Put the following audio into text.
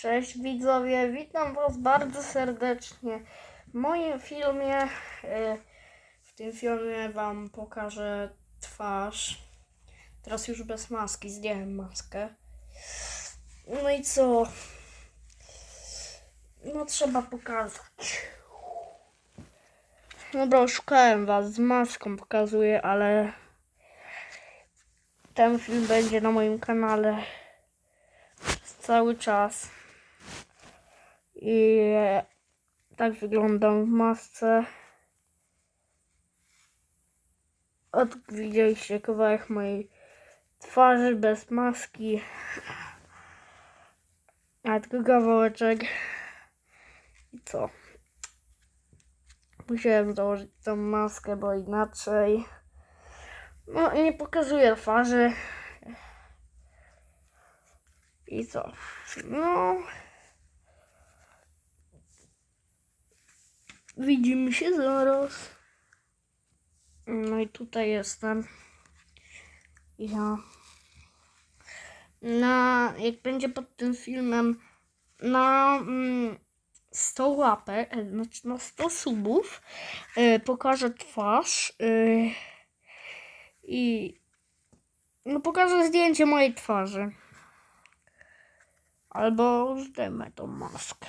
Cześć widzowie, witam Was bardzo serdecznie w moim filmie. e, W tym filmie Wam pokażę twarz. Teraz już bez maski, zdjąłem maskę. No i co? No trzeba pokazać. Dobra, szukałem Was z maską, pokazuję, ale ten film będzie na moim kanale cały czas. I tak wyglądam w masce. Od widzieliście kawałek mojej twarzy bez maski. A tylko kawałeczek. I co? Musiałem założyć tą maskę, bo inaczej. No, nie pokazuję twarzy. I co? No. Widzimy się zaraz. No i tutaj jestem. Ja. Na, jak będzie pod tym filmem na mm, 100 łapek, e, znaczy na 100 subów, e, pokażę twarz e, i no pokażę zdjęcie mojej twarzy. Albo zdejmę tą maskę.